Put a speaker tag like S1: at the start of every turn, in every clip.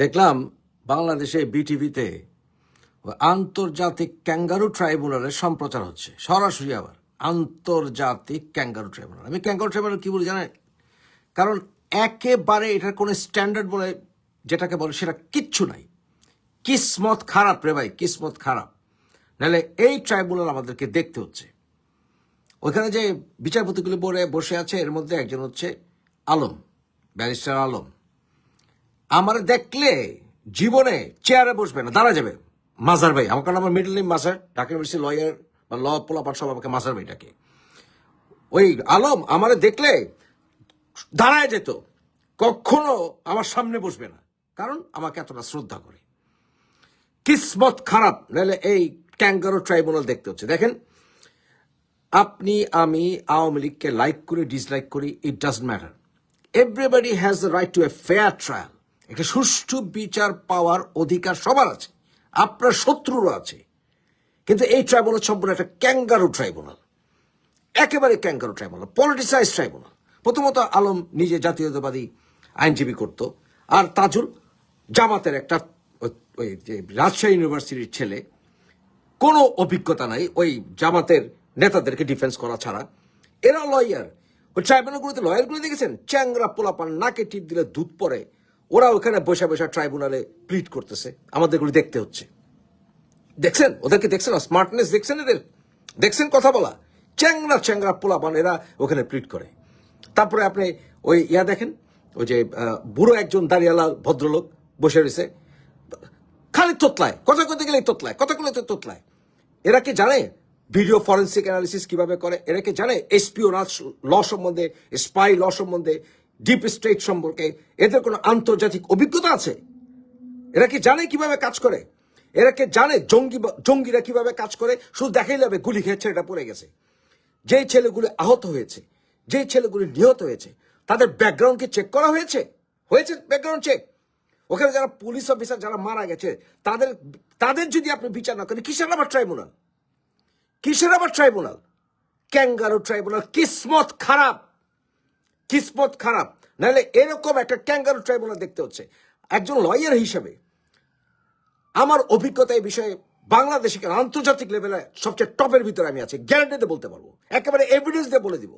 S1: দেখলাম বাংলাদেশে বিটিভিতে আন্তর্জাতিক ক্যাঙ্গারু ট্রাইব্যুনালের সম্প্রচার হচ্ছে। সরাসরি আবার আন্তর্জাতিক ক্যাঙ্গারু ট্রাইব্যুনাল। আমি ক্যাঙ্গারু ট্রাইব্যুনাল কী বলি জানেন? কারণ একেবারে এটার কোনো স্ট্যান্ডার্ড বলে যেটাকে বলে সেটা কিচ্ছু নাই। কিসমত খারাপ রে ভাই, কিসমত খারাপ। নাহলে এই ট্রাইব্যুনাল আমাদেরকে দেখতে হচ্ছে। ওইখানে যে বিচারপতিগুলি বলে বসে আছে, এর মধ্যে একজন হচ্ছে আলম, ব্যারিস্টার আলম। আমার দেখলে জীবনে চেয়ারে বসবে না দাঁড়া যাবে। মাজার ভাই, আমার কারণ আমার মিডল নেম মাজার, ঢাকা ইউনিভার্সিটি লয়ার বা ল পোলাপাট সব আমাকে মাজার ভাই ডাকে। ওই আলম আমারে দেখলে দাঁড়ায় যেত, কখনো আমার সামনে বসবে না, কারণ আমাকে এতটা শ্রদ্ধা করে। কিসমত খারাপ, নাহলে এই ক্যাঙ্গারো ট্রাইব্যুনাল দেখতে হচ্ছে। দেখেন, আপনি, আমি, আওয়ামী লীগকে লাইক করি ডিসলাইক করি it does matter everybody has the right to a fair trial একটা সুষ্ঠু বিচার পাওয়ার অধিকার সবার আছে। আপনার শত্রুরও আছে। কিন্তু এই ট্রাইব্যুনাল সম্পূর্ণ একটা ক্যাঙ্গারু ট্রাইব্যুনাল। একেবারে ক্যাঙ্গারু ট্রাইব্যুনাল পলিটিসাইজ ট্রাইব্যুনাল। প্রথমত আলম নিজে জাতীয়তাবাদী আইনজীবী করত, আর তাজুল জামাতের একটা ওই- যে রাজশাহী ইউনিভার্সিটির ছেলে। কোনো অভিজ্ঞতা নাই ওই জামাতের নেতাদেরকে ডিফেন্স করা ছাড়া। এরা লয়ার ওই ট্রাইব্যুনালগুলোতে লয়ারগুলো দেখেছেন? চ্যাংরা পোলাপান নাকে টিপ দিলে দুধ পড়ে। ওরা ওখানে বসে বসে ট্রাইব্যুনালে প্লিট করতেছে। আমাদেরগুলো দেখতে হচ্ছে। দেখছেন? ওদেরকে দেখছেন? স্মার্টনেস দেখছেন এদের? দেখছেন কথা বলা? চ্যাংরা চ্যাংরা পোলাপান এরা ওখানে প্লিট করে। তারপরে আপনি ওই ইয়া দেখেন? ওই যে বুড়ো একজন দাঁড়িয়ালা ভদ্রলোক বসে রয়েছে। খালি তোতলায়। কথা কইতে গেলে তোতলায়। কথা বলতে তোতলায়। এরা কি জানে ভিডিও ফরেন্সিক অ্যানালিসিস কীভাবে করে? এরা কি জানে? এসপিওনাজ ল সম্বন্ধে স্পাই ল সম্বন্ধে ডিপ স্টেট সম্পর্কে। এদের কোনো আন্তর্জাতিক অভিজ্ঞতা আছে? এরা কি জানে কীভাবে কাজ করে? এরা কি জানে জঙ্গি জঙ্গিরা কীভাবে কাজ করে? শুধু দেখাই যাবে, গুলি খেয়েছে এটা পড়ে গেছে। যেই ছেলেগুলি আহত হয়েছে, যেই ছেলেগুলি নিহত হয়েছে, তাদের ব্যাকগ্রাউন্ড কি চেক করা হয়েছে? হয়েছে ব্যাকগ্রাউন্ড চেক ওখানে যারা পুলিশ অফিসার যারা মারা গেছে, তাদের তাদের যদি আপনি বিচার না করেন, কিসের আবার ট্রাইব্যুনাল কিসের আবার ট্রাইব্যুনাল ক্যাঙ্গারো ট্রাইব্যুনাল কিসমত খারাপ! কিসমত খারাপ। নাহলে এরকম একটা ক্যাঙ্গারো ট্রাইব্যুনাল দেখতে হচ্ছে। একজন লয়ার হিসেবে আমার অভিজ্ঞতা এই বিষয়ে বাংলাদেশে কেন আন্তর্জাতিক লেভেলে সবচেয়ে টপের ভিতরে আমি আছি গ্যারান্টিতে বলতে পারব। একেবারে এভিডেন্স দিয়ে বলে দিব।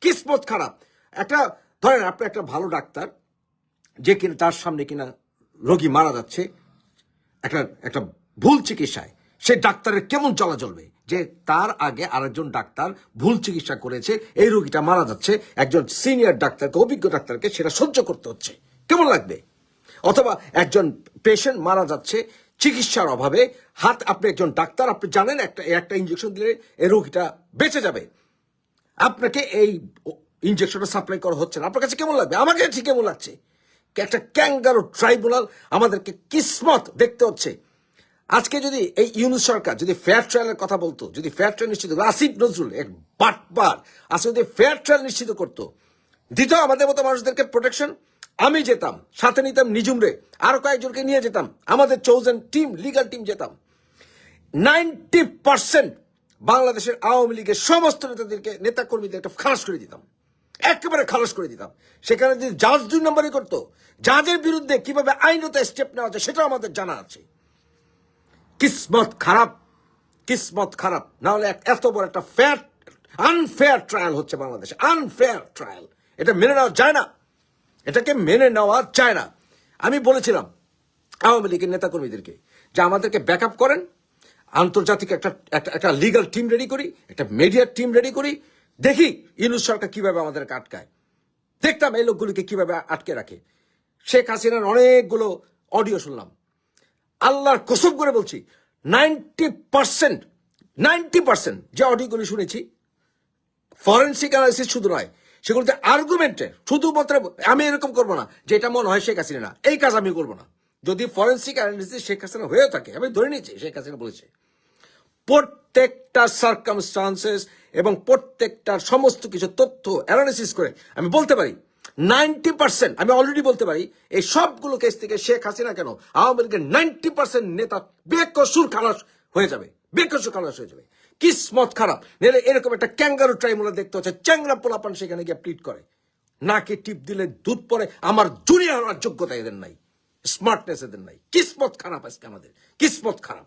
S1: কিসমত খারাপ। একটা, ধরেন আপনি একটা ভালো ডাক্তার, যে কিনা তার সামনে কিনা রোগী মারা যাচ্ছে, একটা একটা ভুল চিকিৎসায় সেই ডাক্তারের কেমন চলা চলবে যে তার আগে আরেকজন ডাক্তার ভুল চিকিৎসা করেছে, এই রোগীটা মারা যাচ্ছে, একজন সিনিয়র ডাক্তারকে, অভিজ্ঞ ডাক্তারকে সেটা সহ্য করতে হচ্ছে। কেমন লাগবে? অথবা একজন পেশেন্ট মারা যাচ্ছে, চিকিৎসার অভাবে হাত আপনি একজন ডাক্তার, আপনি জানেন একটা একটা ইঞ্জেকশন দিলে এই রোগীটা বেঁচে যাবে। আপনাকে এই ইঞ্জেকশনটা সাপ্লাই করা হচ্ছে না। আপনার কাছে কেমন লাগবে? আমার কাছে কেমন লাগছে? একটা ক্যাঙ্গারো ট্রাইব্যুনাল আমাদেরকে কিসমত দেখতে হচ্ছে। আজকে যদি এই ইউনুস সরকার যদি ফেয়ার ট্রায়ালের কথা বলতো, যদি ফেয়ার ট্রায়াল নিশ্চিত আসিফ নজরুল এক বাটবার আজকে যদি ফেয়ার ট্রায়াল নিশ্চিত করতো, দিত আমাদের মতো মানুষদেরকে প্রোটেকশন আমি যেতাম, সাথে নিতাম নিজুমরে আরও কয়েকজনকে নিয়ে যেতাম, আমাদের চৌজন টিম লিগাল টিম যেতাম। নাইনটি পার্সেন্ট বাংলাদেশের আওয়ামী লীগের সমস্ত নেতাদেরকে নেতা কর্মীদেরকে খালাস করে দিতাম। একেবারে খালাস করে দিতাম। সেখানে যদি জাজ দুই নম্বরই করতো, জাজের বিরুদ্ধে কীভাবে আইনত স্টেপ নেওয়া যায় সেটাও আমাদের জানা আছে। কিসমত খারাপ কিসমত খারাপ। না হলে এত বড় একটা ফেয়ার আনফেয়ার ট্রায়াল হচ্ছে বাংলাদেশে। আনফেয়ার ট্রায়াল এটা মেনে নেওয়া যায় না। এটাকে মেনে নেওয়া যায় না। আমি বলেছিলাম আওয়ামী লীগের নেতাকর্মীদেরকে যে আমাদেরকে ব্যাকআপ করেন, আন্তর্জাতিক একটা একটা একটা লিগাল টিম রেডি করি, একটা মিডিয়ার টিম রেডি করি, দেখি ইউনুস সরকার কীভাবে আমাদেরকে আটকায়। দেখতাম এই লোকগুলিকে কীভাবে আটকে রাখে। শেখ হাসিনার অনেকগুলো অডিও শুনলাম। আল্লাহর কসম করে বলছি নাইনটি পার্সেন্ট নাইনটি পার্সেন্ট যে অডিওগুলি শুনেছি ফরেন্সিক অ্যানালিসিস শুধু নয়, সেগুলোতে আর্গুমেন্টে শুধুমাত্র আমি এরকম করব না যে এটা মনে হয় শেখ হাসিনা না এই কাজ আমি করব না। যদি ফরেন্সিক অ্যানালিসিস শেখ হাসিনা হয়েও থাকে, আমি ধরে নিয়েছি, শেখ হাসিনা বলেছে, প্রত্যেকটা সার্কামস্টান্সেস এবং প্রত্যেকটার সমস্ত কিছু তথ্য অ্যানালিসিস করে আমি বলতে পারি নাইনটি পার্সেন্ট, আমি অলরেডি বলতে পারি, এই সবগুলো কেস থেকে শেখ হাসিনা কেন? আওয়ামী লীগের নাইনটি পার্সেন্ট নেতা বেকসুর খালাস হয়ে যাবে, বেকসুর খালাস হয়ে যাবে। কিসমত খারাপ। নেলে এরকম একটা ক্যাঙ্গারু ট্রাইমুলা দেখতে হচ্ছে, চ্যাংরা পোলাপান সেখানে গিয়ে প্লিট করে। নাকে টিপ দিলে দুধ পরে, আমার জুনিয়র হওয়ার যোগ্যতা এদের নাই স্মার্টনেস এদের নাই। কিসমত খারাপ আজকে আমাদের, কিসমত খারাপ।